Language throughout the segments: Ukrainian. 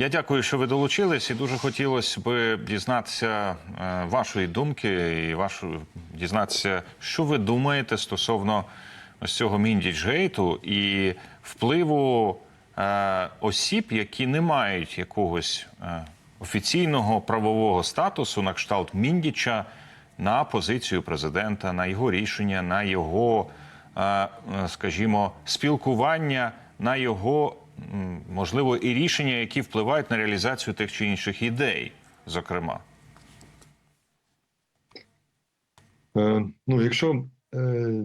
Я дякую, що ви долучились, і дуже хотілося б дізнатися е, вашої думки і вашу дізнатися, що ви думаєте стосовно ось цього Міндіч-гейту і впливу е, осіб, які не мають якогось е, офіційного правового статусу на кшталт Міндіча на позицію президента, на його рішення, на його, е, е, скажімо, спілкування, на його можливо і рішення, які впливають на реалізацію тих чи інших ідей, зокрема. Е, Ну, якщо е,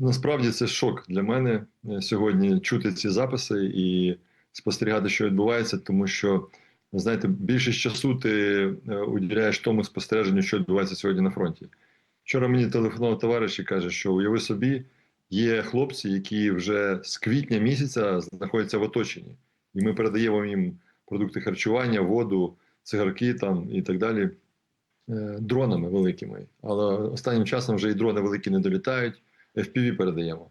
насправді це шок для мене е, сьогодні чути ці записи і спостерігати, що відбувається, тому що знаєте, більшість часу ти е, уділяєш тому спостереженню, що відбувається сьогодні на фронті. Вчора мені телефонував товариш і каже, що уяви собі, є хлопці, які вже з квітня місяця знаходяться в оточенні, і ми передаємо їм продукти харчування, воду, цигарки там і так далі е, дронами великими. Але останнім часом вже і дрони великі не долітають, FPV передаємо.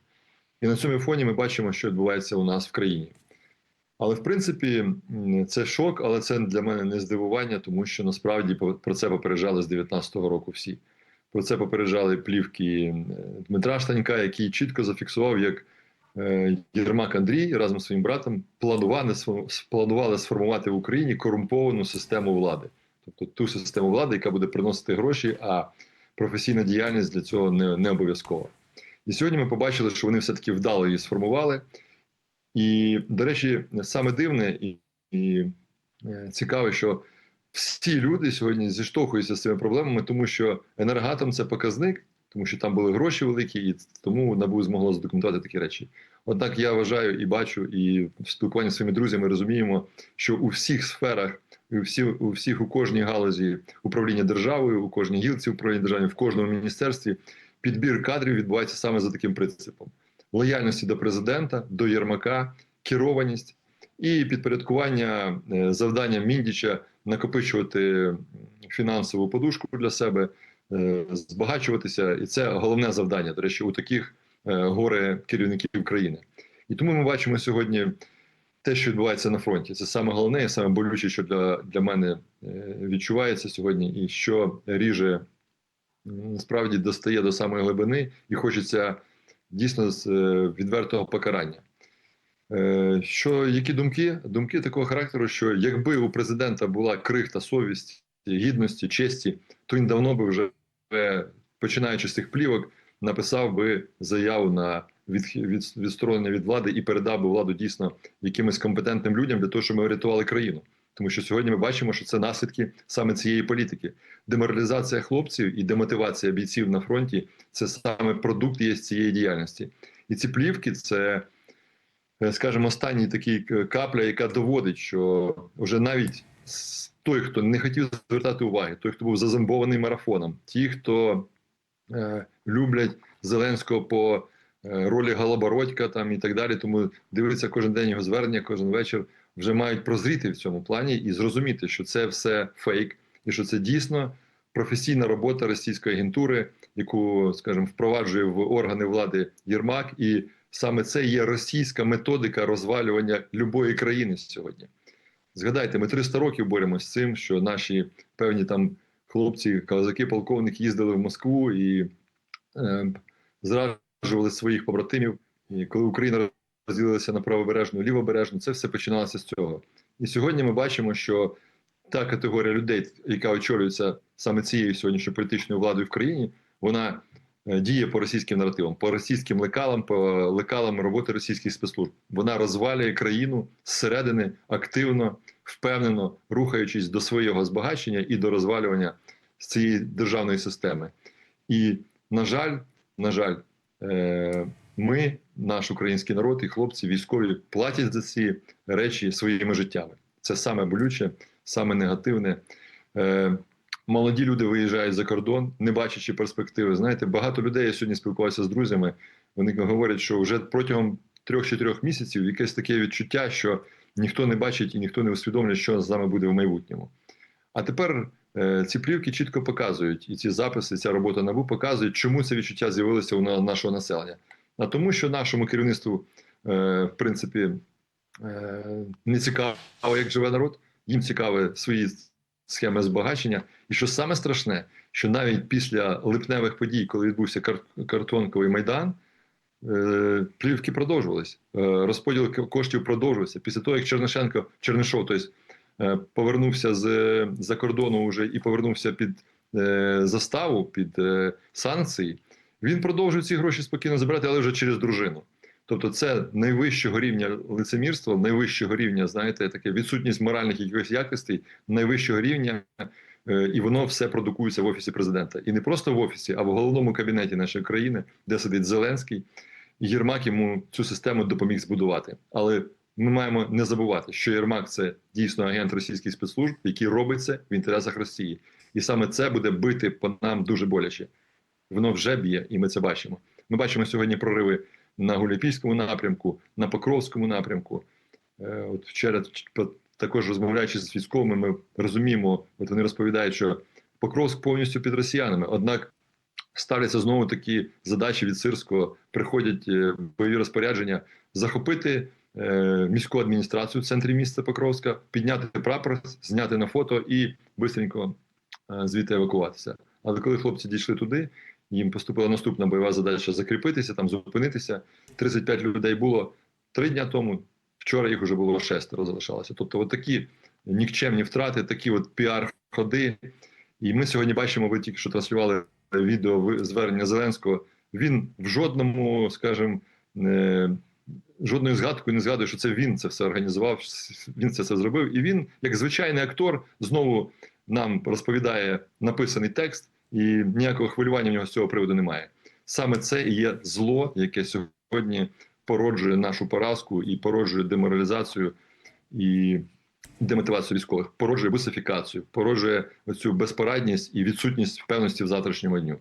І на цьому фоні ми бачимо, що відбувається у нас в країні. Але в принципі це шок, але це для мене не здивування, тому що насправді про це попереджали з 19-го року всі. Про це попереджали плівки е, Дмитра Штанька, який чітко зафіксував, як е, Єрмак Андрій разом з своїм братом планували, планували сформувати в Україні корумповану систему влади, тобто ту систему влади, яка буде приносити гроші, а професійна діяльність для цього не, не обов'язкова. І сьогодні ми побачили, що вони все-таки вдало її сформували. І, до речі, саме дивне і, і е, цікаве, що всі люди сьогодні зіштовхуються з цими проблемами, тому що енергатом це показник, тому що там були гроші великі, і тому НАБУ змогло задокументувати такі речі. Однак я вважаю і бачу, і в спілкуванні з своїми друзями розуміємо, що у всіх сферах, у всіх, у всіх у кожній галузі управління державою, у кожній гілці управління державою, в кожному міністерстві підбір кадрів відбувається саме за таким принципом: лояльності до президента, до Єрмака, керованість і підпорядкування е, завданням Міндіча накопичувати фінансову подушку для себе, е, збагачуватися, і це головне завдання. До речі, у таких е, горе керівників країни. І тому ми бачимо сьогодні те, що відбувається на фронті. Це саме головне і саме болюче, що для, для мене відчувається сьогодні, і що ріже насправді достає до самої глибини, і хочеться дійсно з відвертого покарання. Е, Що які думки? Думки такого характеру, що якби у президента була крихта совісті, гідності, честі, то він давно би вже е, починаючи з цих плівок, написав би заяву на від, від, відсторонення від влади і передав би владу дійсно якимось компетентним людям для того, щоб ми врятували країну. Тому що сьогодні ми бачимо, що це наслідки саме цієї політики. Деморалізація хлопців і демотивація бійців на фронті це саме продукт є цієї діяльності. І ці плівки це, скажімо, останній такий капля, яка доводить, що вже навіть той, хто не хотів звертати уваги, той, хто був зазомбований марафоном, ті, хто е, люблять Зеленського по е, ролі Галабородька там і так далі, тому дивиться кожен день його звернення, кожен вечір, вже мають прозріти в цьому плані і зрозуміти, що це все фейк, і що це дійсно професійна робота російської агентури, яку, скажімо, впроваджує в органи влади Єрмак, і саме це є російська методика розвалювання любої країни сьогодні. Згадайте, ми 300 років боремося з цим, що наші певні там хлопці, козаки, полковники їздили в Москву і е, зраджували своїх побратимів. І коли Україна розділилася на правобережну лівобережну, це все починалося з цього. І сьогодні ми бачимо, що та категорія людей, яка очолюється саме цією сьогоднішньою політичною владою в країні, вона діє по російським наративам, по російським лекалам, по лекалам роботи російських спецслужб. Вона розвалює країну зсередини активно, впевнено рухаючись до свого збагачення і до розвалювання цієї державної системи. І на жаль, на жаль, е, ми, наш український народ і хлопці, військові, платять за ці речі своїми життями. Це саме болюче, саме негативне. Молоді люди виїжджають за кордон, не бачачи перспективи. Знаєте, багато людей я сьогодні спілкувався з друзями. Вони говорять, що вже протягом трьох-чотирьох місяців якесь таке відчуття, що ніхто не бачить і ніхто не усвідомлює, що з нами буде в майбутньому. А тепер е, ці плівки чітко показують, і ці записи, ця робота набу показують, чому це відчуття з'явилося у нашого населення. А тому, що нашому керівництву, е, в принципі, е, не цікаво, як живе народ. їм цікаві свої схеми збагачення. І що саме страшне, що навіть після липневих подій, коли відбувся кар- картонковий майдан, е, плівки продовжувались. Е, розподіл коштів продовжувався. Після того, як Чернишенко, Чернишов, тобто, повернувся з за кордону вже і повернувся під заставу, під санкції, він продовжує ці гроші спокійно забирати, але вже через дружину. Тобто, це найвищого рівня лицемірства, найвищого рівня, знаєте, таке відсутність моральних якихось якостей, найвищого рівня, е, і воно все продукується в офісі президента. І не просто в офісі, а в головному кабінеті нашої країни, де сидить Зеленський, і Єрмак йому цю систему допоміг збудувати. Але ми маємо не забувати, що Єрмак це дійсно агент російських спецслужб, який робить це в інтересах Росії, і саме це буде бити по нам дуже боляче. Воно вже б'є, і ми це бачимо. Ми бачимо сьогодні прориви на Гуляпільському напрямку, на Покровському напрямку. Е, От вчора також розмовляючи з військовими, ми розуміємо, от вони розповідають, що Покровськ повністю під росіянами. Однак ставляться знову такі задачі від Сирського, приходять е, бойові розпорядження захопити е, міську адміністрацію в центрі міста Покровська, підняти прапор, зняти на фото і швидко звідти евакуватися. Але коли хлопці дійшли туди, їм поступила наступна бойова задача закріпитися, там зупинитися. 35 людей було три дня тому. Вчора їх вже було шестеро залишалося. Тобто, от такі нікчемні втрати, такі от піар-ходи. І ми сьогодні бачимо, ви тільки що транслювали відео звернення Зеленського. Він в жодному, скажімо, е, жодною згадкою не згадує, що це він це все організував, він це все зробив. І він, як звичайний актор, знову нам розповідає написаний текст, і ніякого хвилювання в нього з цього приводу немає. Саме це і є зло, яке сьогодні породжує нашу поразку і породжує деморалізацію і демотивацію військових, породжує бусифікацію, породжує оцю безпорадність і відсутність впевненості в завтрашньому дню.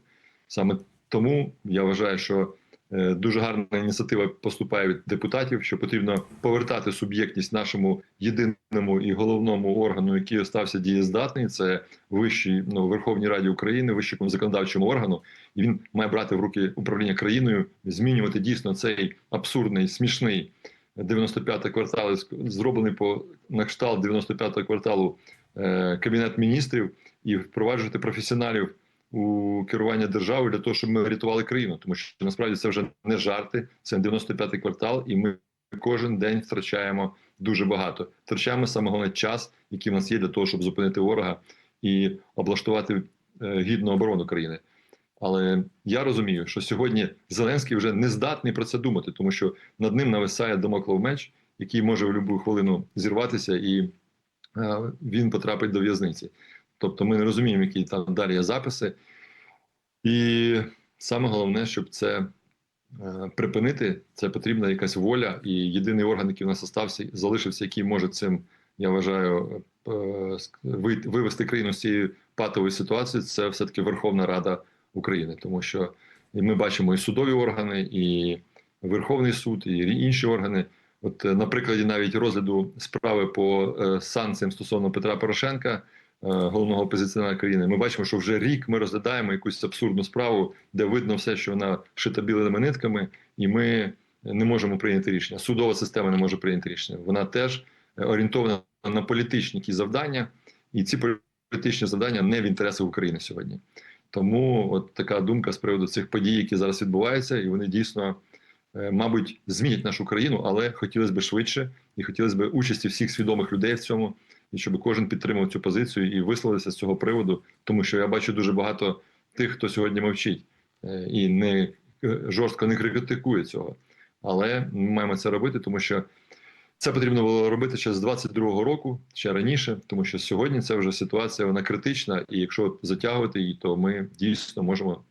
Саме тому я вважаю, що дуже гарна ініціатива поступає від депутатів, що потрібно повертати суб'єктність нашому єдиному і головному органу, який остався дієздатний. Це вищій ну, Верховній Раді України, вищому законодавчому органу, і він має брати в руки управління країною, змінювати дійсно цей абсурдний, смішний 95 квартал, зроблений по на кшталт 95 кварталу е, кабінет міністрів, і впроваджувати професіоналів у керування державою для того, щоб ми рятували країну, тому що насправді це вже не жарти, це 95-й квартал, і ми кожен день втрачаємо дуже багато. Втрачаємо саме головне час, який в нас є для того, щоб зупинити ворога і облаштувати е, гідну оборону країни. Але я розумію, що сьогодні Зеленський вже не здатний про це думати, тому що над ним нависає домоклов меч, який може в будь-яку хвилину зірватися, і е, він потрапить до в'язниці. Тобто ми не розуміємо, які там далі є записи. І саме головне, щоб це е, припинити, це потрібна якась воля, і єдиний орган, який в нас остався, залишився, який може цим, я вважаю, е, вивести країну з цієї патової ситуації, це все-таки Верховна Рада України, тому що ми бачимо і судові органи, і Верховний суд, і інші органи. От е, на прикладі навіть розгляду справи по санкціям стосовно Петра Порошенка, головного опозиціонера країни, ми бачимо, що вже рік ми розглядаємо якусь абсурдну справу, де видно все, що вона шита білими нитками, і ми не можемо прийняти рішення. Судова система не може прийняти рішення. Вона теж е, орієнтована на політичні якісь завдання, і ці політичні завдання не в інтересах України сьогодні. Тому от така думка з приводу цих подій, які зараз відбуваються, і вони дійсно, е, мабуть, змінять нашу країну, але хотілося б швидше, і хотілося б участі всіх свідомих людей в цьому, і щоб кожен підтримав цю позицію і висловився з цього приводу, тому що я бачу дуже багато тих, хто сьогодні мовчить е, і не е, жорстко не критикує цього. Але ми маємо це робити, тому що це потрібно було робити ще з 22-го року, ще раніше, тому що сьогодні це вже ситуація вона критична, і якщо затягувати її, то ми дійсно можемо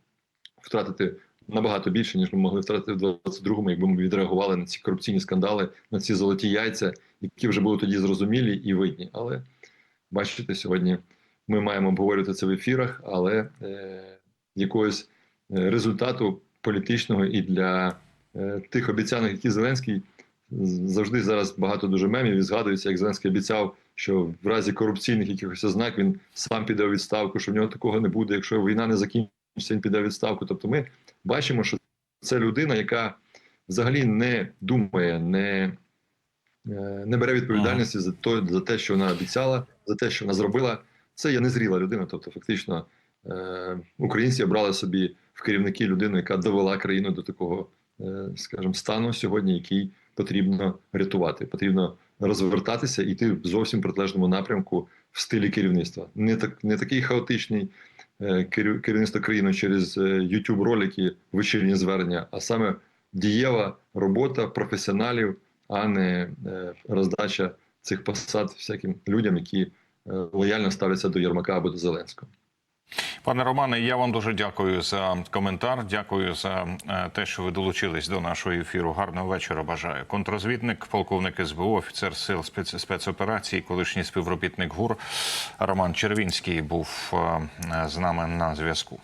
втратити набагато більше, ніж ми могли втратити в 22-му, якби ми відреагували на ці корупційні скандали, на ці золоті яйця, які вже були тоді зрозумілі і видні. Але бачите, сьогодні ми маємо обговорювати це в ефірах, але е, якогось е, результату політичного і для е, тих обіцянок, які Зеленський завжди зараз багато дуже мемів і згадується, як Зеленський обіцяв, що в разі корупційних якихось ознак він сам піде у відставку, що в нього такого не буде. Якщо війна не закінчиться, він піде у відставку. Тобто, ми бачимо, що це людина, яка взагалі не думає, не е, не бере відповідальності за то, за те, що вона обіцяла, за те, що вона зробила. Це є незріла людина. Тобто, фактично, е, українці обрали собі в керівники людину, яка довела країну до такого, е, скажімо, стану сьогодні, який потрібно рятувати. Потрібно розвертатися і йти в зовсім протилежному напрямку в стилі керівництва. Не так не такий хаотичний е, керівництво країни через youtube ролики, вечірні звернення, а саме дієва робота професіоналів, а не е, роздача цих посад всяким людям, які е, лояльно ставляться до Єрмака або до Зеленського. Пане Романе, я вам дуже дякую за коментар. Дякую за е, те, що ви долучились до нашого ефіру. Гарного вечора. Бажаю. Контрозвідник, полковник СБУ, офіцер сил спец- спецоперацій, колишній співробітник ГУР Роман Червінський був е, з нами на зв'язку.